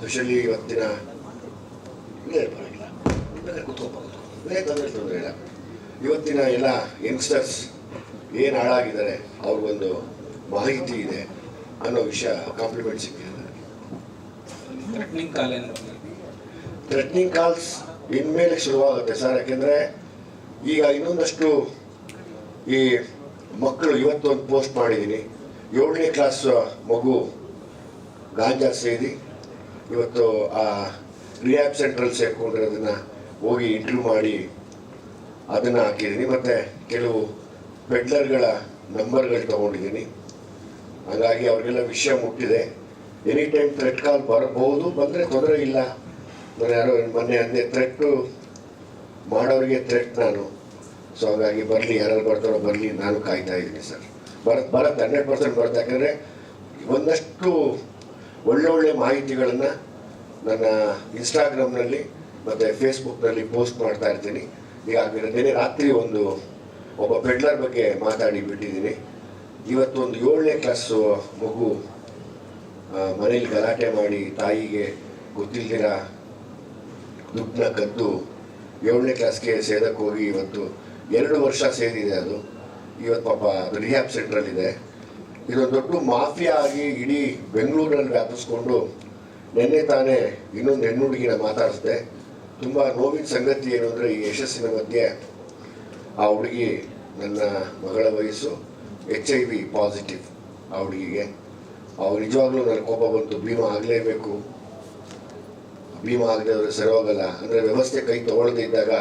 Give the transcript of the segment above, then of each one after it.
Specially ಇವತ್ತಿನ ಇಲ್ಲೇ ಪರವಾಗಿಲ್ಲ. ಇಲ್ಲೇ ಕೂತ್ಕೊಪ್ಪ ಇಲ್ಲೇ ತೊಂದರೆ ತೊಂದರೆ ಇಲ್ಲ. ಇವತ್ತಿನ ಎಲ್ಲ ಯಂಗ್ಸ್ಟರ್ಸ್ ಏನು ಹಾಳಾಗಿದ್ದಾರೆ ಅವ್ರಿಗೊಂದು ಮಾಹಿತಿ ಇದೆ ಅನ್ನೋ ವಿಷಯ ಕಾಂಪ್ಲಿಮೆಂಟ್ ಸಿಕ್ಕಿದೆ ಥ್ರೆಟ್ನಿಂಗ್ ಕಾಲ್ ಏನು ಥ್ರೆಟ್ನಿಂಗ್ ಕಾಲ್ಸ್ ಇನ್ಮೇಲೆ ಶುರುವಾಗುತ್ತೆ ಸರ್. ಯಾಕೆಂದರೆ ಈಗ ಇನ್ನೊಂದಷ್ಟು ಈ ಮಕ್ಕಳು ಇವತ್ತು ಒಂದು ಪೋಸ್ಟ್ ಮಾಡಿದ್ದೀನಿ. ಏಳನೇ ಕ್ಲಾಸ್ ಮಗು ಗಾಂಜಾ ಸೇದಿ ಇವತ್ತು ಆ ರಿಯಾಬ್ ಸೆಂಟ್ರಲ್ಲಿ ಅದನ್ನು ಹೋಗಿ ಇಂಟರ್ವ್ಯೂ ಮಾಡಿ ಅದನ್ನು ಹಾಕಿದ್ದೀನಿ. ಮತ್ತು ಕೆಲವು ಪೆಡ್ಲರ್ಗಳ ನಂಬರ್ಗಳು ತೊಗೊಂಡಿದ್ದೀನಿ. ಹಾಗಾಗಿ ಅವ್ರಿಗೆಲ್ಲ ವಿಷಯ ಮುಟ್ಟಿದೆ. ಎನಿ ಟೈಮ್ ಥ್ರೆಟ್ ಕಾಲ್ ಬರಬಹುದು, ಬಂದರೆ ತೊಂದರೆ ಇಲ್ಲ. ನಾನು ಯಾರೋ ಮೊನ್ನೆ ಅಂದೆ ಥ್ರೆಟ್ಟು ಮಾಡೋರಿಗೆ ಥ್ರೆಟ್ ನಾನು. ಸೊ ಹಾಗಾಗಿ ಬರಲಿ ಯಾರು ಬರ್ತಾರೋ ಬರಲಿ, ನಾನು ಕಾಯ್ತಾ ಇದ್ದೀನಿ ಸರ್. ಬರತ್ ಬರತ್ತೆ ಹಂಡ್ರೆಡ್ ಪರ್ಸೆಂಟ್ ಬರುತ್ತೆ. ಯಾಕಂದರೆ ಒಂದಷ್ಟು ಒಳ್ಳೊಳ್ಳೆ ಮಾಹಿತಿಗಳನ್ನು ನನ್ನ ಇನ್ಸ್ಟಾಗ್ರಾಮ್ನಲ್ಲಿ ಮತ್ತು ಫೇಸ್ಬುಕ್ನಲ್ಲಿ ಪೋಸ್ಟ್ ಮಾಡ್ತಾ ಇರ್ತೀನಿ. ಈಗ ನಿನ್ನೆ ರಾತ್ರಿ ಒಂದು ಒಬ್ಬ ಪೆಡ್ಲರ್ ಬಗ್ಗೆ ಮಾತಾಡಿ ಬಿಟ್ಟಿದ್ದೀನಿ. ಇವತ್ತು ಒಂದು ಏಳನೇ ಕ್ಲಾಸು ಮಗು ಮನೇಲಿ ಗಲಾಟೆ ಮಾಡಿ ತಾಯಿಗೆ ಗೊತ್ತಿಲ್ದಿರ ದುಡ್ಡನ್ನ ಕದ್ದು ಏಳನೇ ಕ್ಲಾಸ್ಗೆ ಸೇದಕ್ಕೆ ಹೋಗಿ ಇವತ್ತು ಎರಡು ವರ್ಷ ಸೇರಿದೆ ಅದು. ಇವತ್ತು ಪಾಪ ಅದು ರಿಹ್ಯಾಬ್ ಸೆಂಟ್ರಲ್ಲಿದೆ ಇದೊಂದು ದೊಡ್ಡ ಮಾಫಿಯಾ ಆಗಿ ಇಡೀ ಬೆಂಗಳೂರಲ್ಲಿ ವ್ಯಾಪಿಸ್ಕೊಂಡು ನಿನ್ನೆ ತಾನೇ ಇನ್ನೊಂದು ಹೆಣ್ಣು ಹುಡುಗಿನ ಮಾತಾಡಿಸಿದೆ. ತುಂಬ ನೋವಿನ ಸಂಗತಿ ಏನು ಅಂದರೆ ಈ ಯಶಸ್ಸಿನ ಮಧ್ಯೆ ಆ ಹುಡುಗಿ ನನ್ನ ಮಗಳ ವಯಸ್ಸು ಎಚ್ ಐ ವಿ ಪಾಸಿಟಿವ್ ಆ ಹುಡುಗಿಗೆ. ಅವ್ರು ನಿಜವಾಗ್ಲೂ ನನ್ನ ಕೋಪ ಬಂತು, ಭೀಮಾ ಆಗಲೇಬೇಕು. ಭೀಮಾ ಆಗದೆ ಅವರು ಸರಿ ಹೋಗಲ್ಲ ಅಂದರೆ ವ್ಯವಸ್ಥೆ ಕೈ ತೊಗೊಳ್ಳದೇ ಇದ್ದಾಗ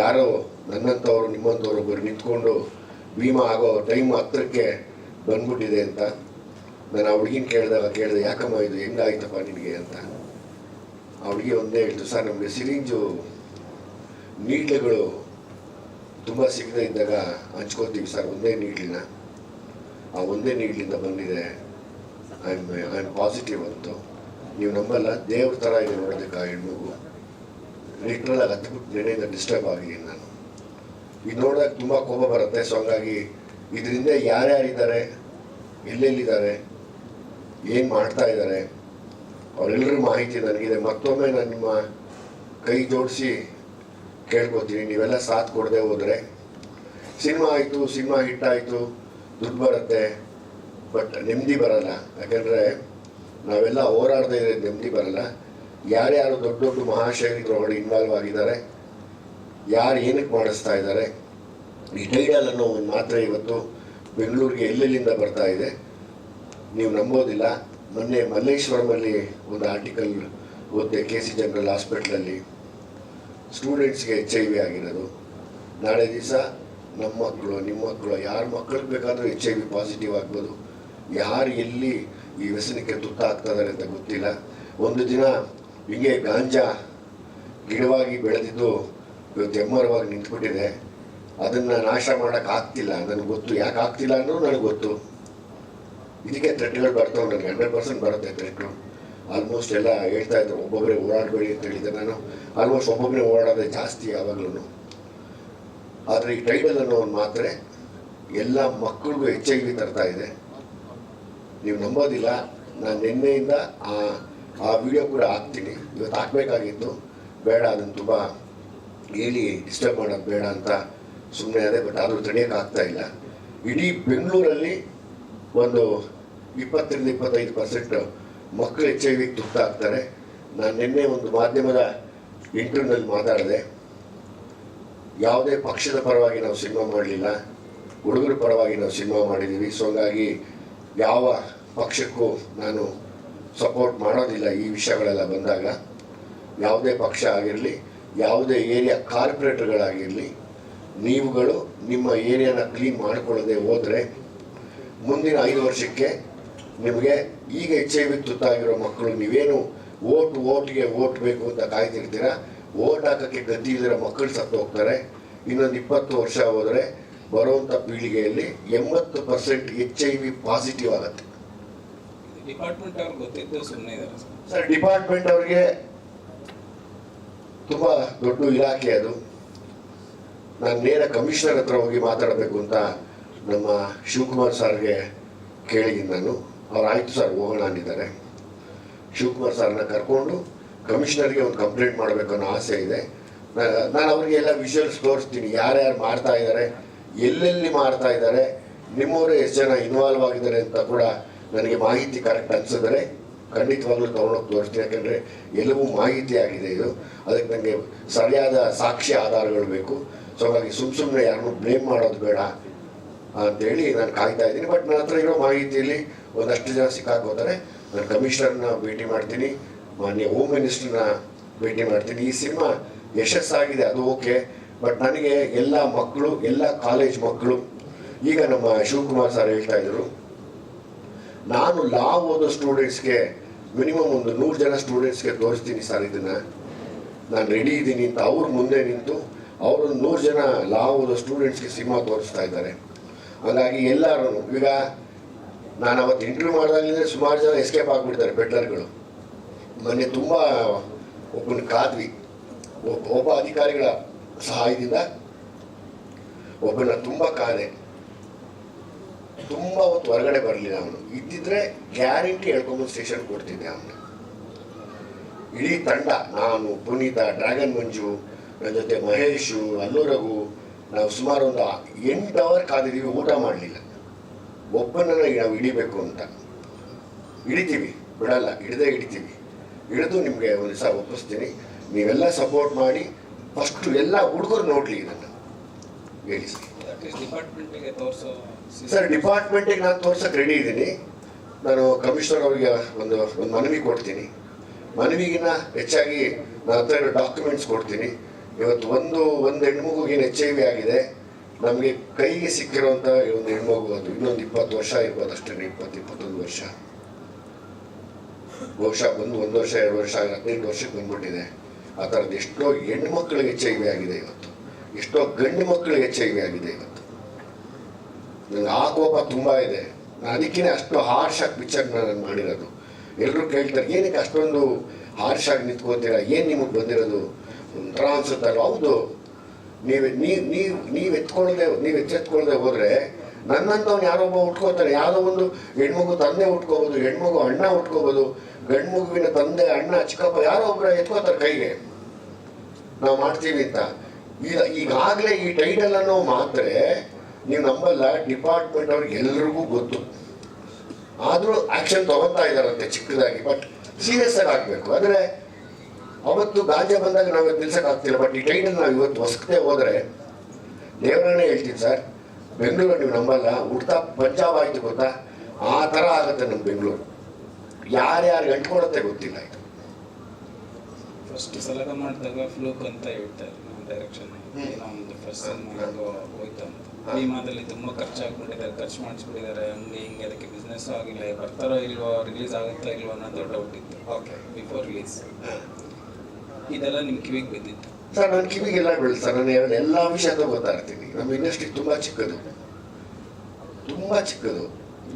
ಯಾರೋ ನನ್ನಂಥವ್ರು ನಿಮ್ಮಂಥವ್ರು ಒಬ್ಬರು ನಿಂತ್ಕೊಂಡು ಭೀಮಾ ಆಗೋ ಟೈಮ್ ಹತ್ರಕ್ಕೆ ಬಂದ್ಬಿಟ್ಟಿದೆ ಅಂತ ನಾನು ಆ ಹುಡುಗಿನ ಕೇಳಿದಾಗ ಕೇಳಿದೆ, ಯಾಕಮ್ಮ ಇದು ಹೆಂಗಾಯ್ತಪ್ಪ ನಿನಗೆ? ಅಂತ. ಆ ಹುಡುಗಿ ಒಂದೇ ಹೇಳ್ತು, ಸರ್, ನಮಗೆ ಸಿರಿಂಜು ನೀಡ್ಲೆಗಳು ತುಂಬ ಸಿಗದೇ ಇದ್ದಾಗ ಹಂಚ್ಕೊತೀವಿ ಸರ್, ಒಂದೇ ನೀಡ್ಲಿನ. ಆ ಒಂದೇ ನೀಡ್ಲಿಂದ ಬಂದಿದೆ. I am I am positive ಅಂತು. ನೀವು ನಂಬಲ್ಲ, ದೇವ್ರ ಥರ ಇದೆ ನೋಡೋದಕ್ಕೆ ಆ ಹೆಣ್ಮಗು. ಲಿಟ್ರಲ್ಲಾಗಿ ಹತ್ಬಿಟ್ಟು ನೆನೆಯಿಂದ ಡಿಸ್ಟರ್ಬ್ ಆಗಿದ್ದೀನಿ ನಾನು. ಇದು ನೋಡಿದಾಗ ತುಂಬ ಕೋಪ ಬರುತ್ತೆ ಸೊ ಹಂಗಾಗಿ ಇದರಿಂದ ಯಾರ್ಯಾರಿದ್ದಾರೆ, ಎಲ್ಲೆಲ್ಲಿದ್ದಾರೆ, ಏನು ಮಾಡ್ತಾ ಇದ್ದಾರೆ, ಅವರೆಲ್ಲರೂ ಮಾಹಿತಿ ನನಗಿದೆ. ಮತ್ತೊಮ್ಮೆ ನಾನು ನಿಮ್ಮ ಕೈ ಜೋಡಿಸಿ ಕೇಳ್ಕೊತೀನಿ. ನೀವೆಲ್ಲ ಸಾಥ್ ಕೊಡದೆ ಹೋದರೆ ಸಿನಿಮಾ ಆಯಿತು, ಸಿನಿಮಾ ಹಿಟ್ ಆಯಿತು, ದುಡ್ಡು ಬರುತ್ತೆ, ಬಟ್ ನೆಮ್ಮದಿ ಬರಲ್ಲ. ಯಾಕೆಂದರೆ ನಾವೆಲ್ಲ ಹೋರಾಡದೇ ಇದ್ರೆ ನೆಮ್ಮದಿ ಬರಲ್ಲ. ಯಾರ್ಯಾರು ದೊಡ್ಡ ದೊಡ್ಡ ಮಹಾಶೈಲಿಗಳೊಳಗಡೆ ಇನ್ವಾಲ್ವ್ ಆಗಿದ್ದಾರೆ, ಯಾರು ಏನಕ್ಕೆ ಮಾಡಿಸ್ತಾ ಇದ್ದಾರೆ ಈ ಟೈಡಲ್ ಅನ್ನೋ ಒಂದು ಮಾತ್ರೆ ಇವತ್ತು ಬೆಂಗಳೂರಿಗೆ ಎಲ್ಲೆಲ್ಲಿಂದ ಬರ್ತಾ ಇದೆ, ನೀವು ನಂಬೋದಿಲ್ಲ. ಮೊನ್ನೆ ಮಲ್ಲೇಶ್ವರಮಲ್ಲಿ ಒಂದು ಆರ್ಟಿಕಲ್ ಓದಿದೆ ಕೆ ಸಿ ಜನರಲ್ ಹಾಸ್ಪಿಟ್ಲಲ್ಲಿ ಸ್ಟೂಡೆಂಟ್ಸ್ಗೆ ಎಚ್ ಐ ವಿ ಆಗಿರೋದು. ನಾಳೆ ದಿವಸ ನಮ್ಮ ಮಕ್ಕಳು, ನಿಮ್ಮ ಮಕ್ಕಳು, ಯಾರ ಮಕ್ಕಳಿಗೆ ಬೇಕಾದರೂ ಎಚ್ ಐ ವಿ ಪಾಸಿಟಿವ್ ಆಗ್ಬೋದು. ಯಾರು ಎಲ್ಲಿ ಈ ವ್ಯಸನಕ್ಕೆ ತುತ್ತಾಗ್ತದಾರೆ ಅಂತ ಗೊತ್ತಿಲ್ಲ. ಒಂದು ದಿನ ಹಿಂಗೆ ಗಾಂಜಾ ಗಿಡವಾಗಿ ಬೆಳೆದಿದ್ದು ಇವತ್ತು ಎಮ್ಮರವಾಗಿ ನಿಂತ್ಬಿಟ್ಟಿದೆ. ಅದನ್ನು ನಾಶ ಮಾಡೋಕ್ಕಾಗ್ತಿಲ್ಲ ನನಗೆ ಗೊತ್ತು. ಯಾಕೆ ಆಗ್ತಿಲ್ಲ ಅನ್ನೋದು ನನಗೆ ಗೊತ್ತು. ಇದಕ್ಕೆ ಥ್ರೆಟ್ಗಳು ಬರ್ತಾವೆ. ನನಗೆ ಹಂಡ್ರೆಡ್ ಪರ್ಸೆಂಟ್ ಬರುತ್ತೆ ಥ್ರೆಟ್ಗಳು ಆಲ್ಮೋಸ್ಟ್ ಎಲ್ಲ ಹೇಳ್ತಾ ಇದ್ರು. ಒಬ್ಬೊಬ್ಬರೇ ಓಡಾಡಬೇಡಿ ಅಂತ ಹೇಳಿದ್ದೆ ನಾನು. ಆಲ್ಮೋಸ್ಟ್ ಒಬ್ಬೊಬ್ಬರೇ ಓಡಾಡೋದೇ ಜಾಸ್ತಿ ಯಾವಾಗ್ಲೂ ಆದರೆ ಈ ಟೈಟಲ್ ಅನ್ನೋ ಒಂದು ಮಾತ್ರೆ ಎಲ್ಲ ಮಕ್ಕಳಿಗೂ ಹೆಚ್ಚಾಗಿ ತರ್ತಾ ಇದೆ. ನೀವು ನಂಬೋದಿಲ್ಲ. ನಾನು ನಿನ್ನೆಯಿಂದ ಆ ಆ ವಿಡಿಯೋ ಕೂಡ ಹಾಕ್ತೀನಿ. ಇವತ್ತು ಹಾಕ್ಬೇಕಾಗಿತ್ತು. ಬೇಡ, ಅದನ್ನು ತುಂಬ ಹೇಳಿ ಡಿಸ್ಟರ್ಬ್ ಮಾಡೋದು ಬೇಡ ಅಂತ ಸುಮ್ಮನೆ ಅದೇ ಬಟ್ ಆದರೂ ಆಗ್ತಾ ಇಲ್ಲ. ಇಡೀ ಬೆಂಗಳೂರಲ್ಲಿ ಒಂದು ಇಪ್ಪತ್ತರಿಂದ ಇಪ್ಪತ್ತೈದು ಪರ್ಸೆಂಟ್ ಮಕ್ಕಳು ಎಚ್ ಐ ವಿಗೆ ತುತ್ತಾಗ್ತಾರೆ ನಾನು ನಿನ್ನೆ ಒಂದು ಮಾಧ್ಯಮದ ಇಂಟರ್ವ್ಯೂನಲ್ಲಿ ಮಾತಾಡಿದೆ. ಯಾವುದೇ ಪಕ್ಷದ ಪರವಾಗಿ ನಾವು ಸಿನಿಮಾ ಮಾಡಲಿಲ್ಲ. ಹುಡುಗರ ಪರವಾಗಿ ನಾವು ಸಿನಿಮಾ ಮಾಡಿದ್ದೀವಿ ಸೊ ಹಂಗಾಗಿ ಯಾವ ಪಕ್ಷಕ್ಕೂ ನಾನು ಸಪೋರ್ಟ್ ಮಾಡೋದಿಲ್ಲ ಈ ವಿಷಯಗಳೆಲ್ಲ ಬಂದಾಗ. ಯಾವುದೇ ಪಕ್ಷ ಆಗಿರಲಿ, ಯಾವುದೇ ಏರಿಯಾ ಕಾರ್ಪೊರೇಟರ್ಗಳಾಗಿರಲಿ ನೀವುಗಳು ನಿಮ್ಮ ಏರಿಯಾನ ಕ್ಲೀನ್ ಮಾಡಿಕೊಳ್ಳದೆ ಹೋದರೆ ಮುಂದಿನ ಐದು ವರ್ಷಕ್ಕೆ ನಿಮಗೆ ಈಗ ಎಚ್ ಐ ವಿ ತುತ್ತಾಗಿರೋ ಮಕ್ಕಳು ನೀವೇನು ಓಟ್ ಓಟ್ಗೆ ಓಟ್ ಬೇಕು ಅಂತ ಕಾಯ್ತಿರ್ತೀರಾ? ಓಟ್ ಹಾಕೋಕ್ಕೆ ಇಲ್ಲದಿರೋ ಮಕ್ಕಳು ಸತ್ತು ಹೋಗ್ತಾರೆ. ಇನ್ನೊಂದು ಇಪ್ಪತ್ತು ವರ್ಷ ಹೋದರೆ ಬರುವಂಥ ಪೀಳಿಗೆಯಲ್ಲಿ ಎಂಬತ್ತು percent H I V positive ಆಗುತ್ತೆ. ಡಿಪಾರ್ಟ್ಮೆಂಟ್ ಗೊತ್ತಿದ್ದು ಸುಮ್ಮನೆ ಸರ್ ಡಿಪಾರ್ಟ್ಮೆಂಟ್ ಅವ್ರಿಗೆ ತುಂಬ ದೊಡ್ಡ ಇಲಾಖೆ ಅದು. ನಾನು ನೇರ ಕಮಿಷನರ್ ಹತ್ರ ಹೋಗಿ ಮಾತಾಡಬೇಕು ಅಂತ ನಮ್ಮ ಶಿವಕುಮಾರ್ ಸರ್ಗೆ ಕೇಳಿದ್ದೀನಿ ನಾನು. ಅವ್ರು ಆಯಿತು ಸರ್, ಹೋಗೋಣ ಅಂದಿದ್ದಾರೆ. ಶಿವಕುಮಾರ್ ಸರ್ನ ಕರ್ಕೊಂಡು ಕಮಿಷನರ್ಗೆ ಒಂದು ಕಂಪ್ಲೇಂಟ್ ಮಾಡಬೇಕು ಅನ್ನೋ ಆಸೆ ಇದೆ. ನಾನು ನಾನು ಅವರಿಗೆಲ್ಲ ವಿಷುವಲ್ಸ್ ತೋರಿಸ್ತೀನಿ. ಯಾರ್ಯಾರು ಮಾಡ್ತಾ ಇದ್ದಾರೆ, ಎಲ್ಲೆಲ್ಲಿ ಮಾಡ್ತಾ ಇದ್ದಾರೆ, ನಿಮ್ಮವರು ಎಷ್ಟು ಜನ ಇನ್ವಾಲ್ವ್ ಆಗಿದ್ದಾರೆ ಅಂತ ಕೂಡ ನನಗೆ ಮಾಹಿತಿ ಕರೆಕ್ಟ್ ಅನ್ಸಿದ್ರೆ ಖಂಡಿತವಾಗ್ಲೂ ತೊಗೊಂಡೋಗಿ ತೋರಿಸ್ತೀನಿ. ಯಾಕಂದರೆ ಎಲ್ಲವೂ ಮಾಹಿತಿ ಆಗಿದೆ ಇದು. ಅದಕ್ಕೆ ನನಗೆ ಸರಿಯಾದ ಸಾಕ್ಷಿ ಆಧಾರಗಳು ಬೇಕು. ಸೊ ಹಾಗಾಗಿ ಸುಮ್ ಸುಮ್ಮನೆ ಯಾರನ್ನೂ ಬ್ಲೇಮ್ ಮಾಡೋದು ಬೇಡ ಅಂತೇಳಿ ನಾನು ಕಾಯ್ತಾ ಇದ್ದೀನಿ. ಬಟ್ ನನ್ನ ಹತ್ರ ಇರೋ ಮಾಹಿತಿಯಲ್ಲಿ ಒಂದಷ್ಟು ಜನ ಸಿಕ್ಕಾಕೋತಾರೆ ನಾನು ಕಮಿಷನರ್ನ ಭೇಟಿ ಮಾಡ್ತೀನಿ. ಮಾನ್ಯ ಹೋಮ್ ಮಿನಿಸ್ಟರ್ನ ಭೇಟಿ ಮಾಡ್ತೀನಿ. ಈ ಸಿನಿಮಾ ಯಶಸ್ಸಾಗಿದೆ, ಅದು ಓಕೆ ಬಟ್ ನನಗೆ ಎಲ್ಲ ಮಕ್ಕಳು, ಎಲ್ಲ ಕಾಲೇಜ್ ಮಕ್ಕಳು, ಈಗ ನಮ್ಮ ಶಿವಕುಮಾರ್ ಸರ್ ಹೇಳ್ತಾ ಇದ್ರು, ನಾನು ಲಾ ಓದೋ ಸ್ಟೂಡೆಂಟ್ಸ್ಗೆ ಮಿನಿಮಮ್ ಒಂದು ನೂರು ಜನ ಸ್ಟೂಡೆಂಟ್ಸ್ಗೆ ತೋರಿಸ್ತೀನಿ ಸರ್ ಇದನ್ನು. ನಾನು ರೆಡಿ ಇದ್ದೀನಿ ಅಂತ ಅವ್ರ ಮುಂದೆ ನಿಂತು ಅವರು ನೂರು ಜನ ಲಾವು ಸ್ಟೂಡೆಂಟ್ಸ್ಗೆ ಸಿನಿಮಾ ತೋರಿಸ್ತಾ ಇದ್ದಾರೆ. ಹಾಗಾಗಿ ಎಲ್ಲರೂ ಈಗ ನಾನು ಅವತ್ತು ಇಂಟರ್ವ್ಯೂ ಮಾಡಿದಾಗಲಿಂದ ಸುಮಾರು ಜನ ಎಸ್ಕೇಪ್ ಆಗಿಬಿಡ್ತಾರೆ ಬೆಟ್ಲರ್ಗಳು. ಮೊನ್ನೆ ತುಂಬ ಒಬ್ಬನ ಕಾದ್ವಿ. ಒಬ್ಬ ಅಧಿಕಾರಿಗಳ ಸಹಾಯದಿಂದ ಒಬ್ಬನ ತುಂಬ ಕಾದೆ. ತುಂಬ ಹೊತ್ತು ಹೊರಗಡೆ ಬರಲಿಲ್ಲ ಅವನು. ಇದ್ದಿದ್ರೆ ಗ್ಯಾರಂಟಿ ಹೇಳ್ಕೊಂಬಂದು ಸ್ಟೇಷನ್ ಕೊಡ್ತಿದ್ದೆ ಅವನು. ಇಡೀ ತಂಡ, ನಾನು, ಪುನೀತ, ಡ್ರ್ಯಾಗನ್ ಮಂಜು ನನ್ನ ಜೊತೆ ಮಹೇಶು ಅಲ್ಲೂರಗು ನಾವು ಸುಮಾರು ಒಂದು ಎಂಟು ಅವರ್ ಕಾದಿದ್ದೀವಿ ಊಟ ಮಾಡಲಿಲ್ಲ. ಒಬ್ಬನನ್ನು ನಾವು ಹಿಡಿಬೇಕು ಅಂತ. ಹಿಡಿತೀವಿ ಬಿಡಲ್ಲ ಹಿಡ್ದೇ ಹಿಡಿತೀವಿ. ಹಿಡಿದು ನಿಮಗೆ ಒಂದು ದಿವಸ ಒಪ್ಪಿಸ್ತೀನಿ. ನೀವೆಲ್ಲ ಸಪೋರ್ಟ್ ಮಾಡಿ ಫಸ್ಟು ಎಲ್ಲ ಹುಡುಗರು ನೋಡಲಿ ಇದನ್ನು. ಹೇಳಿ ಸರ್. ಡಿಪಾರ್ಟ್ಮೆಂಟಿಗೆ ನಾನು ತೋರ್ಸಕ್ಕೆ ರೆಡಿ ಇದ್ದೀನಿ. ನಾನು ಕಮಿಷನರ್ ಅವರಿಗೆ ಒಂದು ಒಂದು ಮನವಿ ಕೊಡ್ತೀನಿ. ಮನವಿಗಿನ್ನ ಹೆಚ್ಚಾಗಿ ನಾನು ಹತ್ರ ಡಾಕ್ಯುಮೆಂಟ್ಸ್ ಕೊಡ್ತೀನಿ. ಇವತ್ತು ಒಂದು ಒಂದು ಹೆಣ್ಮಗುಗೆ ಎಚ್ ಐ ವಿ ಆಗಿದೆ. ನಮಗೆ ಕೈಗೆ ಸಿಕ್ಕಿರುವಂಥ ಒಂದು ಹೆಣ್ಮಗು ಅದು. ಇನ್ನೊಂದು ಇಪ್ಪತ್ತು ವರ್ಷ ಇರ್ಬೋದು ಅಷ್ಟೇ ಇಪ್ಪತ್ತು, ಇಪ್ಪತ್ತೊಂದು ವರ್ಷ. ಬಹುಶಃ ಬಂದು ಒಂದು ವರ್ಷ, ಎರಡು ವರ್ಷ ಹದಿನೆಂಟು ವರ್ಷಕ್ಕೆ ಬಂದ್ಬಿಟ್ಟಿದೆ. ಆ ಥರದ್ದು ಎಷ್ಟೋ ಹೆಣ್ಮಕ್ಳಿಗೆ ಎಚ್ ಐ ವಿ ಆಗಿದೆ ಇವತ್ತು. ಎಷ್ಟೋ ಗಂಡು ಮಕ್ಕಳಿಗೆ ಎಚ್ ಐ ವಿ ಆಗಿದೆ ಇವತ್ತು. ನನಗೆ ಆ ಕೋಪ ತುಂಬ ಇದೆ. ನಾನು ಅದಕ್ಕೇ ಅಷ್ಟು ಹಾರ್ಶ್ ಆಗಿ ಪಿಕ್ಚರ್ ನಾನು ಮಾಡಿರೋದು. ಎಲ್ಲರೂ ಕೇಳ್ತಾರೆ, ಏನಕ್ಕೆ ಅಷ್ಟೊಂದು ಹಾರ್ಶ್ ಆಗಿ ನಿಂತ್ಕೋತೀರಾ? ಏನು ನಿಮಗೆ ಬಂದಿರೋದು? ಒಂಥರ ಅನ್ಸುತ್ತಲ್ಲ ಹೌದು, ನೀವು ನೀವು ನೀವು ನೀವು ಎತ್ಕೊಳ್ಳದೆ ನೀವು ಎಚ್ಚೆತ್ಕೊಳ್ದೆ ಹೋದರೆ ನನ್ನಂಥವ್ನು ಯಾರೊಬ್ಬ ಉಟ್ಕೋತಾರೆ. ಯಾರೋ ಒಂದು ಹೆಣ್ಮಗು ತಂದೆ ಉಟ್ಕೋಬೋದು, ಹೆಣ್ಮಗು ಅಣ್ಣ ಉಟ್ಕೋಬೋದು ಗಂಡು ಮಗುವಿನ ತಂದೆ, ಅಣ್ಣ, ಚಿಕ್ಕಪ್ಪ ಯಾರೋ ಒಬ್ಬರ ಎತ್ಕೋತಾರೆ ಕೈಗೆ. ನಾವು ಮಾಡ್ತೀವಿ ಅಂತ. ಈಗ, ಈಗಾಗಲೇ ಈ ಟೈಟಲ್ ಅನ್ನೋ ಮಾತ್ರ ನೀವು ನಂಬಲ್ಲ ಡಿಪಾರ್ಟ್ಮೆಂಟ್ ಅವ್ರಿಗೆ ಎಲ್ರಿಗೂ ಗೊತ್ತು. ಆದರೂ ಆಕ್ಷನ್ ತಗೊತಾ ಇದಾರಂತೆ ಚಿಕ್ಕದಾಗಿ ಬಟ್ ಸೀರಿಯಸ್ ಆಗಿ ಆಗಬೇಕು. ಅಂದರೆ ಅವತ್ತು ಗಾಂಜಾ ಬಂದಾಗ ನಾವು ನಿಲ್ಸಕ್ ಆಗ್ತಿಲ್ಲ ಬಟ್ ಈ ಟೈಟಲ್ ನಾವು ಇವತ್ತು ಹೊಸಕತೆ ಹೋದ್ರೆ ದೇವರನ್ನೇ ಹೇಳ್ತೀನಿ ಸರ್ ಬೆಂಗಳೂರು ನೀವು ನಂಬಲ್ಲ ಹುಡ್ತಾ ಪಂಜಾಬ್ ಆಯ್ತು ಗೊತ್ತಾ? ಆ ಥರ ಆಗುತ್ತೆ ನಮ್ಮ ಬೆಂಗಳೂರು. ಯಾರ್ಯಾರು ಅಂಟ್ಕೊಳತ್ತೆ ಗೊತ್ತಿಲ್ಲ ಇದು. ಫಸ್ಟ್ ಸಲಗ ಮಾಡಿದಾಗ ಫ್ಲೂಕ್ ಅಂತ ಹೇಳ್ತಾರೆ ಡೈರೆಕ್ಷನ್ ಫಸ್ಟ್ ಹೋಯ್ತು ಅಂತ. ಭೀಮಾದಲ್ಲಿ ತುಂಬ ಖರ್ಚಾಗ್ಬಿಟ್ಟಿದ್ದಾರೆ ಖರ್ಚು ಮಾಡಿಸ್ಬಿಟ್ಟಿದ್ದಾರೆ ಹಂಗೆ ಹಿಂಗೆ ಅದಕ್ಕೆ ಬಿಸ್ನೆಸ್ ಆಗಿಲ್ಲ ಬರ್ತಾರೋ ಇಲ್ವೋ ರಿಲೀಸ್ ಆಗುತ್ತಾ ಇಲ್ವೋ ದೊಡ್ಡ ಡೌಟ್ ಇತ್ತು ಓಕೆ ಬಿಫೋರ್ ರಿಲೀಸ್ ಇದೆಲ್ಲ ನಿಮ್ಮ ಕಿವಿಗೆ ಬಿದ್ದಿತ್ತು. ಸರ್ ನನ್ನ ಕಿವಿಗೆಲ್ಲ ಬೀಳ್ ಸರ್ ನಾನು ಎಲ್ಲ ವಿಷಯದ ಗೊತ್ತಾ ಇರ್ತೀನಿ. ನಮ್ಮ ಇಂಡಸ್ಟ್ರಿ ತುಂಬ ಚಿಕ್ಕದು. ತುಂಬ ಚಿಕ್ಕದು.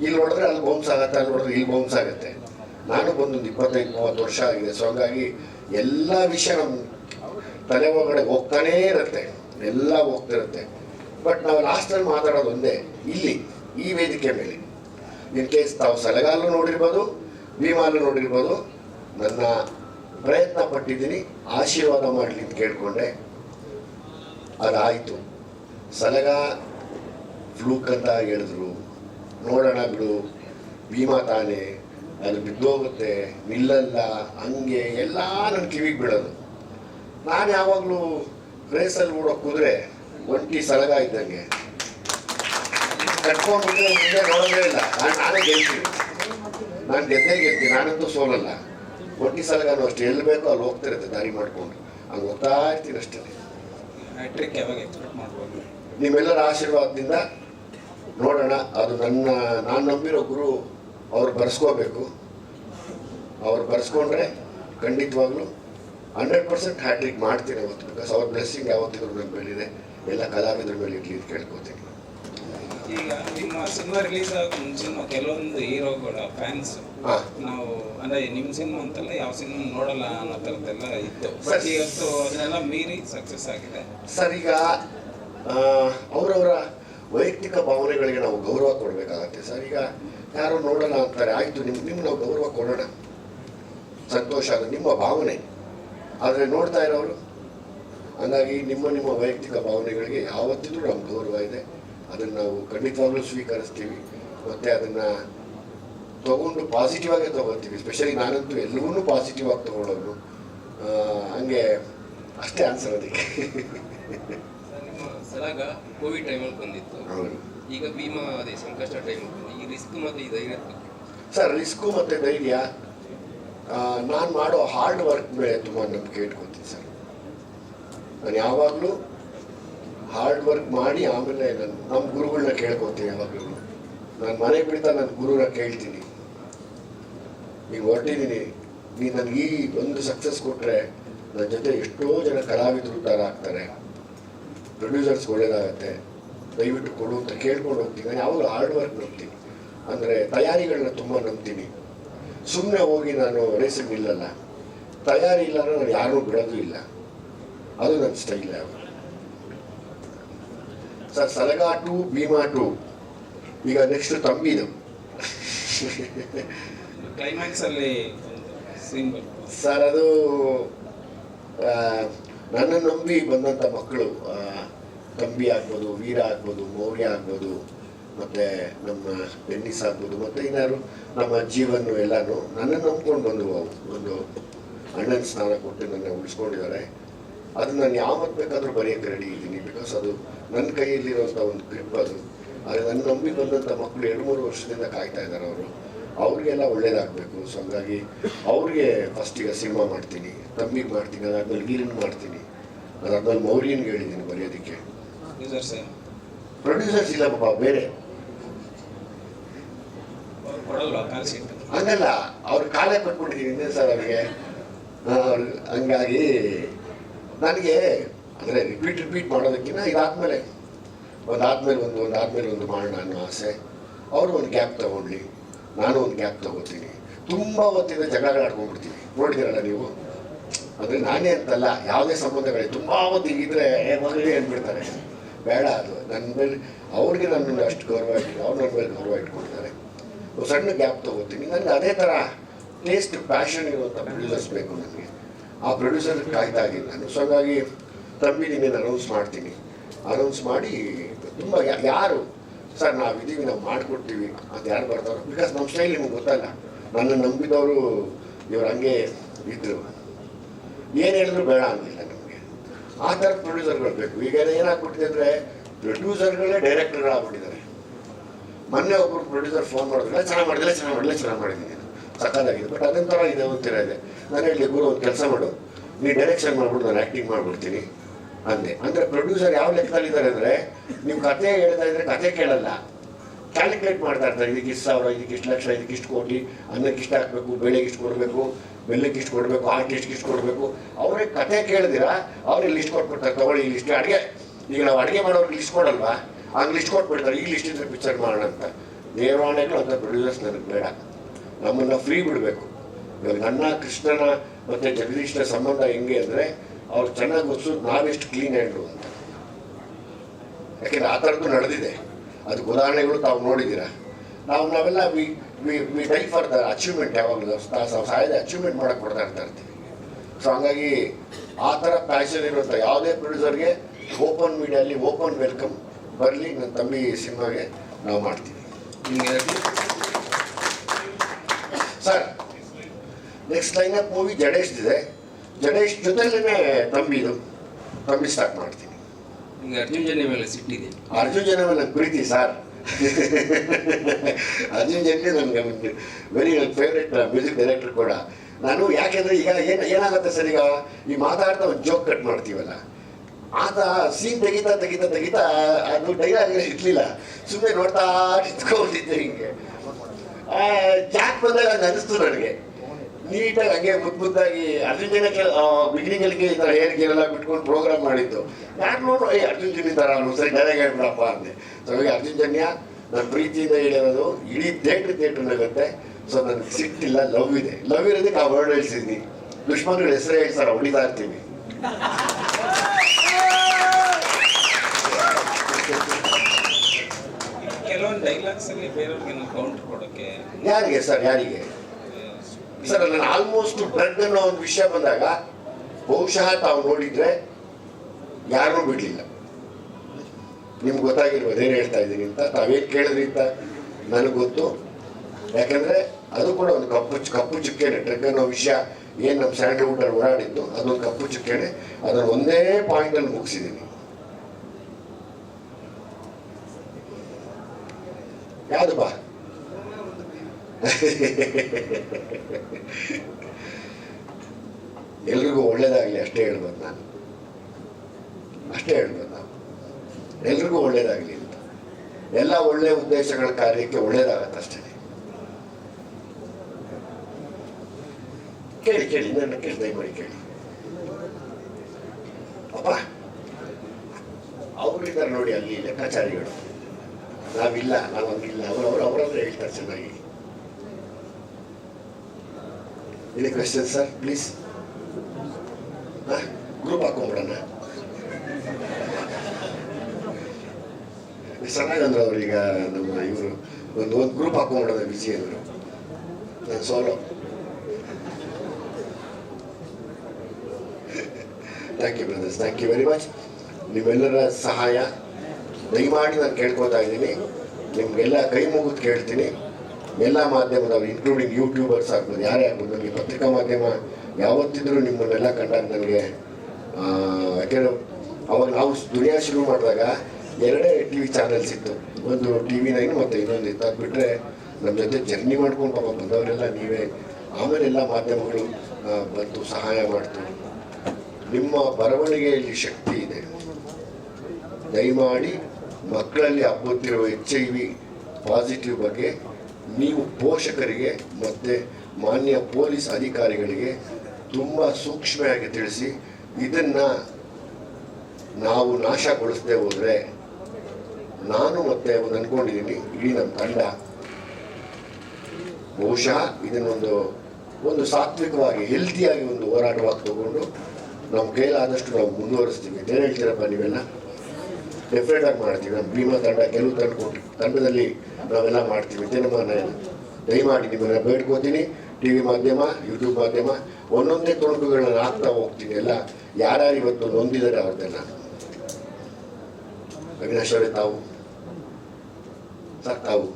ಇಲ್ಲಿ ನೋಡಿದ್ರೆ ಅಲ್ಲಿ ಬೋಮ್ಸ್ ಆಗುತ್ತೆ ಅಲ್ಲಿ ನೋಡಿದ್ರೆ ಇಲ್ಲಿ ಬೌನ್ಸ್ ಆಗುತ್ತೆ. ನಾನು ಬಂದೊಂದು ಇಪ್ಪತ್ತೈದು ಮೂವತ್ತು ವರ್ಷ ಆಗಿದೆ ಸೊ ಹಂಗಾಗಿ ಎಲ್ಲ ವಿಷಯ ನಮ್ಮ ತಲೆ ಒಳಗಡೆ ಹೋಗ್ತಾನೇ ಇರುತ್ತೆ. ಎಲ್ಲ ಹೋಗ್ತಿರುತ್ತೆ. ಬಟ್ ನಾವು ಲಾಸ್ಟಲ್ಲಿ ಮಾತಾಡೋದು ಒಂದೇ. ಇಲ್ಲಿ, ಈ ವೇದಿಕೆ ಮೇಲೆ. ಇನ್ ಕೇಸ್ ತಾವು ಸಲಗಾಲು ನೋಡಿರ್ಬೋದು, ಭೀಮಾಲು ನೋಡಿರ್ಬೋದು, ನನ್ನ ಪ್ರಯತ್ನ ಪಟ್ಟಿದ್ದೀನಿ, ಆಶೀರ್ವಾದ ಮಾಡಲಿ ಅಂತ ಕೇಳಿಕೊಂಡೆ. ಅದಾಯಿತು. ಸಲಗ ಫ್ಲೂಕ್ ಅಂತ ಹೇಳಿದ್ರು. ನೋಡೋಣ ಬಿಡು, ಭೀಮಾ ತಾನೆ, ಅದು ಬಿದ್ದೋಗುತ್ತೆ, ನಿಲ್ಲಲ್ಲ, ಹಂಗೆ ಎಲ್ಲ ನನ್ನ ಕಿವಿಗೆ ಬೀಳೋದು. ನಾನು ಯಾವಾಗಲೂ ರೇಸಲ್ಲಿ ಓಡೋ ಕುದುರೆ ಒಂಟಿ ಸಲಗ ಇದ್ದಂಗೆ. ಕಟ್ಕೊಂಡ್ಬಿಟ್ರೆ ಮುಂದೆ ನೋಡೋದೇ ಇಲ್ಲ. ನಾನು ನಾನೇ ಗೆಲ್ತೀನಿ. ನಾನು ಗೆದ್ದೇ ಗೆಲ್ತೀನಿ. ನಾನಂತೂ ಸೋಲಲ್ಲ. ಒಂಟಿ ಸಲಗನು ಅಷ್ಟು. ಎಲ್ಲಿ ಬೇಕೋ ಅಲ್ಲಿ ಹೋಗ್ತಿರುತ್ತೆ ದಾರಿ ಮಾಡಿಕೊಂಡು. ಹಂಗೆ ಹೋಗ್ತಾ ಇರ್ತೀನಿ ಅಷ್ಟೇ. ನಿಮ್ಮೆಲ್ಲರ ಆಶೀರ್ವಾದದಿಂದ ನೋಡೋಣ. ಅದು ನನ್ನ ನಾನು ನಂಬಿರೋ ಗುರು ಅವ್ರು ಬರ್ಸ್ಕೋಬೇಕು. ಅವ್ರು ಬರ್ಸ್ಕೊಂಡ್ರೆ ಖಂಡಿತವಾಗ್ಲೂ ಹಂಡ್ರೆಡ್ ಪರ್ಸೆಂಟ್ ಹ್ಯಾಟ್ರಿಕ್ ಮಾಡ್ತೀನಿ ಅವತ್ತು. ಬಿಕಾಸ್ ಅವ್ರ ಬ್ಲೆಸ್ಸಿಂಗ್ ಯಾವತ್ತಿಗೂ ನನ್ನ ಮೇಲಿದೆ. ಎಲ್ಲ ಕಲಾವಿದರುಗಳು ಮೇಲೆ ಇರಲಿ ಅಂತ ಕೇಳ್ಕೊತೀನಿ ಈಗ ನಿಮ್ಮ ಸಿನಿಮಾ ರಿಲೀಸ್ ಆಗೋ ಮುಂಚೆನೂ ಕೆಲವೊಂದು ಹೀರೋಗಳ ಫ್ಯಾನ್ಸ್ ನಾವು ಅಂದ್ರೆ ನಿಮ್ಮ ಸಿನಿಮಾ ಅಂತಲ್ಲ ಯಾವ ಸಿನಿಮಾ ನೋಡಲ್ಲ ಅನ್ನೋ ಥರದ್ದೆಲ್ಲ ಇತ್ತು. ಬಟ್ ಇವತ್ತು ಅದನ್ನೆಲ್ಲ ಮೀರಿ ಸಕ್ಸಸ್ ಆಗಿದೆ. ಸರ್ ಈಗ ಅವರವರ ವೈಯಕ್ತಿಕ ಭಾವನೆಗಳಿಗೆ ನಾವು ಗೌರವ ಕೊಡಬೇಕಾಗತ್ತೆ. ಸರ್ ಈಗ ಯಾರು ನೋಡಲ್ಲ ಅಂತಾರೆ ಆಯಿತು ನಿಮ್ಗೆ ನಿಮ್ಗೆ ನಾವು ಗೌರವ ಕೊಡೋಣ. ಸಂತೋಷ ಅದು ನಿಮ್ಮ ಭಾವನೆ. ಆದರೆ ನೋಡ್ತಾ ಇರೋರು? ಹಂಗಾಗಿ ನಿಮ್ಮ ನಿಮ್ಮ ವೈಯಕ್ತಿಕ ಭಾವನೆಗಳಿಗೆ ಯಾವತ್ತಿದ್ರೂ ನಮ್ಮ ಗೌರವ ಇದೆ. ಅದನ್ನು ನಾವು ಖಂಡಿತವಾಗ್ಲೂ ಸ್ವೀಕರಿಸ್ತೀವಿ. ಮತ್ತು ಅದನ್ನು ತಗೊಂಡು ಪಾಸಿಟಿವ್ ಆಗೇ ತಗೋತೀವಿ. ಸ್ಪೆಷಲಿ ನಾನಂತೂ ಎಲ್ಲವನ್ನೂ ಪಾಸಿಟಿವ್ ಆಗಿ ತೊಗೊಳ್ಳೋದು. ಹಂಗೆ ಅಷ್ಟೇ ಆನ್ಸರ್ ಅದಕ್ಕೆ. ಸರ್, ನಿಮ್ಮ ಸಲಾಗ ಕೋವಿಡ್ ಟೈಮಲ್ಲಿ ಬಂದಿತ್ತು. ಈಗ ಭೀಮಾ ಅದೇ ಸಂಕಷ್ಟ ಟೈಮಲ್ಲಿ ಈ ರಿಸ್ಕ್ ಮತ್ತು ಈ ಧೈರ್ಯ ಸರ್ ರಿಸ್ಕು ಮತ್ತು ಧೈರ್ಯ ನಾನು ಮಾಡೋ ಹಾರ್ಡ್ ವರ್ಕ್ ಮೇಲೆ ತುಂಬ ನಂಬಿಕೆ ಸರ್ ನಾನು ಯಾವಾಗಲೂ ಹಾರ್ಡ್ ವರ್ಕ್ ಮಾಡಿ ಆಮೇಲೆ ನಾನು ನಮ್ಮ ಗುರುಗಳನ್ನ ಕೇಳ್ಕೊತೀನಿ ಯಾವಾಗಲೂ. ನಾನು ಮನೆ ಬಿಡ್ತಾ ನನ್ನ ಗುರುನ ಕೇಳ್ತೀನಿ. ನೀವು ಹೊರಟಿದ್ದೀನಿ ನೀ ನನಗೆ ಈ ಒಂದು ಸಕ್ಸಸ್ ಕೊಟ್ಟರೆ ನನ್ನ ಜೊತೆ ಎಷ್ಟೋ ಜನ ಕಲಾವಿದರು ಥರ ಆಗ್ತಾರೆ. ಪ್ರೊಡ್ಯೂಸರ್ಸ್ ಒಳ್ಳೇದಾಗತ್ತೆ. ದಯವಿಟ್ಟು ಕೊಡು ಅಂತ ಕೇಳ್ಕೊಂಡು ಹೋಗ್ತೀನಿ. ನಾನು ಯಾವಾಗಲೂ ಹಾರ್ಡ್ ವರ್ಕ್ ನಂಬ್ತೀನಿ ಅಂದರೆ ತಯಾರಿಗಳನ್ನ ತುಂಬ ನಂಬ್ತೀನಿ. ಸುಮ್ಮನೆ ಹೋಗಿ ನಾನು ರೇಸಿಗೆ ನಿಲ್ಲಲ್ಲ ತಯಾರಿ ಇಲ್ಲ ನಾನು ಯಾರೂ ಬಿಡೋದು ಇಲ್ಲ. ಅದು ನನ್ನ style sir Salaga to Bheema to ಈಗ ನೆಕ್ಸ್ಟ್ ತಂಬಿದು. ಕ್ಲೈಮ್ಯಾಕ್ಸ್ ಅಲ್ಲಿ ಸರ್ ಅದು ನನ್ನನ್ನು ನಂಬಿ ಬಂದಂಥ ಮಕ್ಕಳು ಕಂಬಿ ತಂಬಿ ಆಗ್ಬೋದು ವೀರ ಆಗ್ಬೋದು ಮೌರ್ಯ ಆಗ್ಬೋದು ಮತ್ತೆ ನಮ್ಮ ಟೆನ್ನಿಸ್ ಆಗ್ಬೋದು ಮತ್ತೆ ಏನಾದ್ರು ನಮ್ಮ ಜೀವನ ಎಲ್ಲನೂ ನನ್ನನ್ನು ನಂಬ್ಕೊಂಡು ಬಂದವು ಅವು ಒಂದು ಅಣ್ಣನ ಸ್ನಾನ ಕೊಟ್ಟು ನನ್ನ ಉಳಿಸ್ಕೊಂಡಿದ್ದಾರೆ. ಅದು ನಾನು ಯಾವತ್ತು ಬೇಕಾದರೂ ಬರೆಯೋಕ್ಕೆ ರೆಡಿ ಇದ್ದೀನಿ ಬಿಕಾಸ್ ಅದು ನನ್ನ ಕೈಯಲ್ಲಿರುವಂಥ ಒಂದು ಗ್ರಿಪ್ ಅದು. ಆದರೆ ನನ್ನ ನಂಬಿ ಬಂದಂಥ ಮಕ್ಕಳು ಎರಡು ಮೂರು ವರ್ಷದಿಂದ ಕಾಯ್ತಾ ಇದ್ದಾರೆ ಅವರು. ಅವ್ರಿಗೆಲ್ಲ ಒಳ್ಳೇದಾಗಬೇಕು. ಸೊ ಹಂಗಾಗಿ ಅವ್ರಿಗೆ ಫಸ್ಟಿಗೆ ಸಿನಿಮಾ ಮಾಡ್ತೀನಿ ತಮ್ಮಿಗೆ ಮಾಡ್ತೀನಿ ಅದಾದ್ಮೇಲೆ ನೀರಿನ ಮಾಡ್ತೀನಿ. ಅದಾದ್ಮೇಲೆ ಮೌರ್ಯನ್ಗೆ ಹೇಳಿದ್ದೀನಿ ಬರೆಯೋದಕ್ಕೆ. ಯೂಸರ್ಸ್ ಪ್ರೊಡ್ಯೂಸರ್ಸ್ ಇಲ್ಲ ಪಾಪ ಬೇರೆ. ಹಂಗಲ್ಲ ಅವ್ರ ಕಾಲೇ ಕೊಟ್ಬಿಟ್ಟಿದ್ದೀನಿ ಸರ್ ಅವ್ರಿಗೆ? ಹಂಗಾಗಿ ನನಗೆ, ಅಂದರೆ ರಿಪೀಟ್ ರಿಪೀಟ್ ಮಾಡೋದಕ್ಕಿಂತ ಇದಾದ್ಮೇಲೆ, ಒಂದಾದ್ಮೇಲೆ ಒಂದು ಒಂದಾದ್ಮೇಲೆ ಒಂದು ಮಾಡೋಣ ಅನ್ನೋ ಆಸೆ. ಅವರು ಒಂದು ಗ್ಯಾಪ್ ತಗೊಳ್ಳಿ ನಾನು ಒಂದು ಗ್ಯಾಪ್ ತಗೋತೀನಿ. ತುಂಬ ಹೊತ್ತಿಂದ ಜಗಳಗಳಾಡ್ಕೊಂಡ್ಬಿಡ್ತೀನಿ ನೋಡಿದಿರಲ್ಲ ನೀವು? ಅಂದರೆ ನಾನೇ ಅಂತಲ್ಲ, ಯಾವುದೇ ಸಂಬಂಧಗಳಿಗೆ ತುಂಬ ಹೊತ್ತಿಗಿದ್ರೆ ಇದ್ರೆ ಮಗಳೇ ಅಂದ್ಬಿಡ್ತಾರೆ. ಬೇಡ ಅದು. ನನ್ನ ಮೇಲೆ, ಅವ್ರಿಗೆ ನನ್ನ ಅಷ್ಟು ಗೌರವ ಇಟ್ಟಿಲ್ಲ. ಅವ್ರು ನನ್ನ ಮೇಲೆ ಗೌರವ ಇಟ್ಕೊಡ್ತಾರೆ ಸಣ್ಣ ಗ್ಯಾಪ್ ತಗೋತೀನಿ. ನನಗೆ ಅದೇ ಥರ ಟೇಸ್ಟ್ ಪ್ಯಾಷನ್ ಇರುವಂಥ ಬಿಲ್ಡರ್ಸ್ ಬೇಕು ನನಗೆ. ಆ ಪ್ರೊಡ್ಯೂಸರ್ ಕಾಯ್ತಾ ಇದ್ದೀನಿ. ಸೊ ಹಾಗಾಗಿ ತಂಬಿ ನಿನ್ನೆ ಅನೌನ್ಸ್ ಮಾಡ್ತೀನಿ. ಅನೌನ್ಸ್ ಮಾಡಿ, ತುಂಬ ಯಾರು? ಸರ್, ನಾವು ಇದೀವಿ, ನಾವು ಮಾಡಿಕೊಡ್ತೀವಿ. ಅದು ಯಾರು ಬರ್ತಾರೋ ಬಿಕಾಸ್ ನಮ್ಮ ಸ್ಟೈಲ್ ನಿಮ್ಗೆ ಗೊತ್ತಲ್ಲ. ನನ್ನ ನಂಬಿದವರು ಇವ್ರು ಹಂಗೆ ಇದ್ದರು ಏನು ಹೇಳಿದ್ರು ಬೇಡ ಅಂದಿಲ್ಲ ನಮಗೆ. ಆ ಥರ ಪ್ರೊಡ್ಯೂಸರ್ಗಳು ಬೇಕು. ಈಗ ಏನಾಗ್ಬಿಟ್ಟಿದೆ ಅಂದರೆ ಪ್ರೊಡ್ಯೂಸರ್ಗಳೇ ಡೈರೆಕ್ಟರ್ಗಳಾಗ್ಬಿಟ್ಟಿದ್ದಾರೆ ಮೊನ್ನೆ ಒಬ್ಬರು ಪ್ರೊಡ್ಯೂಸರ್ ಫೋನ್ ಮಾಡಿದ್ರೆ. ಚೆನ್ನಾಗಿ ಮಾಡಿದ್ರೆ ಚೆನ್ನಾಗಿ ಮಾಡಿಲ್ಲ ಚೆನ್ನಾಗಿ ಮಾಡಿದ್ದೀನಿ ಸಕ್ಕತ್ತಾಗಿದೆ ಬಟ್ ಅದೊಂಥರ ಇದೆ ಒಂಥರ ಇದೆ. ನಾನು ಹೇಳಿ, ಗುರು, ಒಂದು ಕೆಲಸ ಮಾಡು. ನೀ ಡೈರೆಕ್ಷನ್ ಮಾಡ್ಬಿಟ್ಟು ನಾನು ಆ್ಯಕ್ಟಿಂಗ್ ಮಾಡ್ಬಿಡ್ತೀನಿ ಅಂದೆ. ಅಂದರೆ ಪ್ರೊಡ್ಯೂಸರ್ ಯಾವ ಲೆಕ್ಕದಲ್ಲಿ ಇದ್ದಾರೆ ಅಂದರೆ, ನೀವು ಕತೆ ಹೇಳ್ತಾ ಇದ್ರೆ ಕತೆ ಕೇಳಲ್ಲ. ಕ್ಯಾಲ್ಕುಲೇಟ್ ಮಾಡ್ತಾ ಇರ್ತಾರೆ, ಇದಕ್ಕೆ ಇಷ್ಟು ಸಾವಿರ, ಇದಕ್ಕೆ ಇಷ್ಟು ಲಕ್ಷ, ಇದಕ್ಕೆ ಇಷ್ಟು ಕೋಟಿ, ಅನ್ನಕ್ಕೆ ಇಷ್ಟು ಹಾಕಬೇಕು, ಬೆಳೆಗೆ ಇಷ್ಟು ಕೊಡಬೇಕು ಬೆಲ್ಲಕ್ಕೆ ಇಷ್ಟು ಕೊಡಬೇಕು, ಆರ್ಟಿಸ್ಟ್ಗೆ ಇಷ್ಟು ಕೊಡಬೇಕು. ಅವ್ರಿಗೆ ಕತೆ ಕೇಳಿದಿರಾ, ಅವ್ರಿಗೆ ಲಿಸ್ಟ್ ಕೊಟ್ಬಿಡ್ತಾರೆ. ತಗೊಳ್ಳಿ ಈ ಲಿಸ್ಟ್ ಅಡುಗೆ, ಈಗ ನಾವು ಅಡುಗೆ ಮಾಡೋರಿಗೆ ಲಿಸ್ಟ್ ಕೊಡಲ್ವಾ? ಹಂಗೆ ಲಿಸ್ಟ್ ಕೊಟ್ಬಿಡ್ತಾರೆ. ಈ ಲಿಸ್ಟ್ ಇದ್ರೆ ಪಿಕ್ಚರ್ ಮಾಡೋಣ ಅಂತ. ದೇವರಾಣೆಗಳು ಅಂತ ಪ್ರೊಡ್ಯೂಸರ್ಸ್ ನನಗೆ ಬೇಡ. ನಮ್ಮನ್ನು ಫ್ರೀ ಬಿಡಬೇಕು. ಇವಾಗ ನನ್ನ, ಕೃಷ್ಣನ ಮತ್ತು ಜಗದೀಶ್ನ ಸಂಬಂಧ ಹೆಂಗೆ ಅಂದರೆ ಅವ್ರು ಚೆನ್ನಾಗಿ ಗೊತ್ತು ನಾವೆಷ್ಟು ಕ್ಲೀನ್ ಹ್ಯಾಂಡ್ರು ಅಂತ. ಯಾಕೆಂದ್ರೆ ಆ ಥರದ್ದು ನಡೆದಿದೆ. ಅದಕ್ಕೆ ಉದಾಹರಣೆಗಳು ತಾವು ನೋಡಿದ್ದೀರಾ? ನಾವು, ನಾವೆಲ್ಲ we we die for the achievement ಯಾವಾಗಲೂ. ಸಾಯದ ಅಚೀವ್ಮೆಂಟ್ ಮಾಡಕ್ಕೆ ಕೊಡ್ತಾ ಇರ್ತಾ ಇರ್ತೀವಿ. ಸೊ ಹಂಗಾಗಿ ಆ ಥರ ಪ್ಯಾಷನ್ ಇರುವಂಥ ಯಾವುದೇ ಪ್ರೊಡ್ಯೂಸರ್ಗೆ ಓಪನ್ ಮೀಡಿಯಲ್ಲಿ ಓಪನ್ ವೆಲ್ಕಮ್ ಬರಲಿ, ನನ್ನ ತಮ್ಮಿ ಸಿನಿಮಾಗೆ ನಾವು ಮಾಡ್ತೀವಿ. Sir next line up movie Jadesh ಇದೆ. ಜಡೇಶ್ ಜೊತೆಲೇ ತಂಬಿದು ತಂಬಿ ಸ್ಟಾರ್ಟ್ ಮಾಡ್ತೀನಿ. ನಿಮಗೆ ಅರ್ಜುನ್ ಜನ್ಯ ಮೇಲೆ ಸಿಟ್ಟಿದೆ ಅರ್ಜುನ್ ಜನ ಮೇಲೆ ಪ್ರೀತಿ ಸರ್. ಅರ್ಜುನ್ ಜನ್ಯ ನನಗೆ ವೆರಿ ನನ್ನ ಫೇವ್ರೆಟ್ ಮ್ಯೂಸಿಕ್ ಡೈರೆಕ್ಟರ್ ಕೂಡ. ನಾನು ಯಾಕೆಂದ್ರೆ ಈಗ ಏನು ಏನಾಗುತ್ತೆ ಸರ್ ಈಗ? ಈ ಮಾತಾಡ್ತಾ ಒಂದು ಜೋಕ್ ಕಟ್ ಮಾಡ್ತೀವಲ್ಲ? ಆತ ಸೀನ್ ತೆಗಿತಾ ತೆಗಿತಾ ತೆಗಿತಾ ಅದು ಡೈಲಾಗ್ ಇರ್ಲಿಲ್ಲ. ಸುಮ್ಮನೆ ನೋಡ್ತಾ ನಿಂತ್ಕೊಂಡಿದ್ದೆ ಹಿಂಗೆ. ಜಾಕ್ ಬಂದಾಗ ಅನಿಸ್ತು ನನಗೆ. ನೀಟಾಗಿ ಹಂಗೆ ಮುದ್ದು ಮುದ್ದಾಗಿ ಅರ್ಜುನ್ ಜನ ಬಿಗಿನಿಂಗ್ ಅಲ್ಲಿ ಹೇರ್ ಗೇರ್ ಎಲ್ಲ ಬಿಟ್ಕೊಂಡು ಪ್ರೋಗ್ರಾಮ್ ಮಾಡಿದ್ದು. ನಾನು ನೋಡು ಏ ಅರ್ಜುನ್ ಜನ ಥರ ಅವ್ನು ಸರಿ ಡೈಲಾಗ್ ಹೇಳ್ಬಿಡಪ್ಪ ಅಂದೆ. ಸೊ ಅರ್ಜುನ್ ಜನ್ಯ ನನ್ನ ಪ್ರೀತಿಯಿಂದ ಹೇಳಿರೋದು, ಇಡೀ ಥಿಯೇಟ್ರ್ ಥಿಯೇಟ್ರ್ ನಗುತ್ತೆ. ಸೊ ನನಗೆ ಸಿಟ್ಟಿಲ್ಲ, ಲವ್ ಇದೆ. ಲವ್ ಇರೋದಕ್ಕೆ ಆ ವರ್ಡ್ ಹೇಳ್ಸಿದ್ದೀನಿ ದುಶ್ಮನ್ಗಳ ಹೆಸರೇ ಹೇಳ್ತಾರೆ, ಹೊಡಿತಾ ಇರ್ತೀವಿ ಕೆಲವೊಂದು ಯಾರಿಗೆ ಸರ್ ಯಾರಿಗೆ? ಸರ್ ನಾನು ಆಲ್ಮೋಸ್ಟ್ ಬ್ಲಡ್ ಅನ್ನೋ ಒಂದು ವಿಷಯ ಬಂದಾಗ ಬಹುಶಃ ತಾವು ನೋಡಿದ್ರೆ ಯಾರನ್ನೂ ಬಿಡ್ಲಿಲ್ಲ. ನಿಮ್ಗೆ ಗೊತ್ತಾಗಿರ್ಬೋದು ಏನು ಹೇಳ್ತಾ ಇದ್ದೀನಿ ಅಂತ? ತಾವೇನು ಕೇಳಿದ್ರಿ ಅಂತ? ನನಗೆ ಗೊತ್ತು. ಯಾಕಂದ್ರೆ ಅದು ಕೂಡ ಒಂದು ಕಪ್ಪು ಕಪ್ಪು ಚುಕ್ಕೆನೆ ಡ್ರಗ್ ಅನ್ನೋ ವಿಷಯ ಏನು ನಮ್ಮ ಸ್ಯಾಂಡಲ್ವುಡ್ ಅಲ್ಲಿ ಓಡಾಡಿದ್ದು, ಅದೊಂದು ಕಪ್ಪು ಚುಕ್ಕೆನೆ, ಅದನ್ನ ಒಂದೇ ಪಾಯಿಂಟ್ ಅಲ್ಲಿ ಮುಗಿಸಿದ್ದೀನಿ. ಯಾವುದು ಬಾ? ಎಲ್ರಿಗೂ ಒಳ್ಳೇದಾಗಲಿ, ಅಷ್ಟೇ ಹೇಳ್ಬೋದು ನಾನು. ಅಷ್ಟೇ ಹೇಳ್ಬೋದು ನಾವು ಎಲ್ರಿಗೂ ಒಳ್ಳೇದಾಗಲಿ ಅಂತ. ಎಲ್ಲ ಒಳ್ಳೆ ಉದ್ದೇಶಗಳ ಕಾರ್ಯಕ್ಕೆ ಒಳ್ಳೇದಾಗತ್ತಷ್ಟೇ ಕೇಳಿ ಕೇಳಿ ನನ್ನ ಕೇಳಿ, ದಯಮಾಡಿ ಕೇಳಿ. ಅಪ್ಪ ಅವರಿದ್ದಾರೆ ನೋಡಿ ಅಲ್ಲಿ ಲೆಕ್ಕಾಚಾರಿಗಳು. ನಾವಿಲ್ಲ ನಾವು ಹಂಗಿಲ್ಲ ಅವರು ಅವರು ಅವರತ್ರ ಹೇಳ್ತಾರೆ ಚೆನ್ನಾಗಿ. Any question sir please group ಹಾಕೊಂಬಿಡೋಣ. ಚೆನ್ನಾಗಂದ್ರೆ ಅವ್ರೀಗ ನಮ್ಮ ಇವರು ಒಂದು ಒಂದು ಗ್ರೂಪ್ ಹಾಕೊಂಬಿಡೋಣ ವಿಜಯ್ ಅಂದರು. ನಾನು solo thank you brothers thank you very much ನಿಮ್ಮೆಲ್ಲರ ಸಹಾಯ. ದಯಮಾಡಿ ನಾನು ಕೇಳ್ಕೊತಾ ಇದ್ದೀನಿ. ನಿಮಗೆಲ್ಲ ಕೈ ಮುಗಿದು ಕೇಳ್ತೀನಿ. ಎಲ್ಲ ಮಾಧ್ಯಮದವರು ಇನ್ಕ್ಲೂಡಿಂಗ್ ಯೂಟ್ಯೂಬರ್ಸ್ ಆಗ್ಬೋದು, ಯಾರೇ ಆಗ್ಬೋದು ನನಗೆ ಪತ್ರಿಕಾ ಮಾಧ್ಯಮ ಯಾವತ್ತಿದ್ರೂ ನಿಮ್ಮನ್ನೆಲ್ಲ ಕಂಡಾಗ ನನಗೆ ಯಾಕೆಂದ್ರೆ ಅವಾಗ ನಾವು ದುನಿಯಾ ಶುರು ಮಾಡಿದಾಗ ಎರಡೇ ಟಿ ವಿ ಚಾನೆಲ್ಸ್ ಇತ್ತು ಒಂದು ಟಿ ವಿ ನೈನ್ ಮತ್ತು ಇನ್ನೊಂದು ಇತ್ತು. ಅದು ನಮ್ಮ ಜೊತೆ ಜರ್ನಿ ಮಾಡ್ಕೊಂಡು ಪಾಪ ಬಂದವರೆಲ್ಲ ನೀವೇ. ಆಮೇಲೆ ಎಲ್ಲ ಮಾಧ್ಯಮಗಳು ಬಂತು ಸಹಾಯ ಮಾಡ್ತು. ನಿಮ್ಮ ಬರವಣಿಗೆಯಲ್ಲಿ ಶಕ್ತಿ ಇದೆ. ದಯಮಾಡಿ ಮಕ್ಕಳಲ್ಲಿ ಹಬ್ಬುತ್ತಿರುವ ಎಚ್ ಐ ವಿ ಪಾಸಿಟಿವ್ ಬಗ್ಗೆ ನೀವು ಪೋಷಕರಿಗೆ ಮತ್ತು ಮಾನ್ಯ ಪೊಲೀಸ್ ಅಧಿಕಾರಿಗಳಿಗೆ ತುಂಬ ಸೂಕ್ಷ್ಮವಾಗಿ ತಿಳಿಸಿ, ಇದನ್ನು ನಾವು ನಾಶಗೊಳಿಸದೆ ಹೋದರೆ ನಾನು ಮತ್ತೆ ಒಂದು ಅಂದ್ಕೊಂಡಿದ್ದೀನಿ ಇಡೀ ನಮ್ಮ ತಂಡ. ಬಹುಶಃ ಇದನ್ನೊಂದು, ಒಂದು ಸಾತ್ವಿಕವಾಗಿ ಹೆಲ್ತಿಯಾಗಿ ಒಂದು ಹೋರಾಟವಾಗಿ ತಗೊಂಡು ನಮ್ಮ ಕೈಲಾದಷ್ಟು ನಾವು ಮುಂದುವರಿಸ್ತೀವಿ. ಏನು ಹೇಳ್ತೀರಪ್ಪ ನೀವೆಲ್ಲ? ಡೆಫಿನೆಟ್ ಆಗಿ ಮಾಡ್ತೀವಿ. ನಮ್ಮ ಭೀಮಾ ತಂಡ ಕೆಲವು ತಂಡ ತಂಡದಲ್ಲಿ ನಾವೆಲ್ಲ ಮಾಡ್ತೀವಿ. ಜನಮಾನ ನಮ್ಮ ದಯಮಾಡಿ ನಿಮ್ಮನ್ನ ಬೇಡ್ಕೋತೀನಿ. ಟಿ ವಿ ಮಾಧ್ಯಮ ಯೂಟ್ಯೂಬ್ ಮಾಧ್ಯಮ, ಒಂದೊಂದೇ ತುಣುಕುಗಳನ್ನ ಹಾಕ್ತಾ ಹೋಗ್ತೀನಿ. ಎಲ್ಲ ಯಾರ್ಯಾರು ಇವತ್ತು ನೊಂದಿದ್ದಾರೆ ಅವ್ರದ್ದೆಲ್ಲ. ಅವಿನಾಶ್ ಅವರೇ, ತಾವು. ಸರ್, ತಾವು.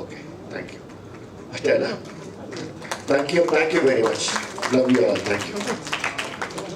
ಓಕೆ ಥ್ಯಾಂಕ್ ಯು ಅಷ್ಟೇ ಅಲ್ಲ? Thank you thank you very much love you all thank you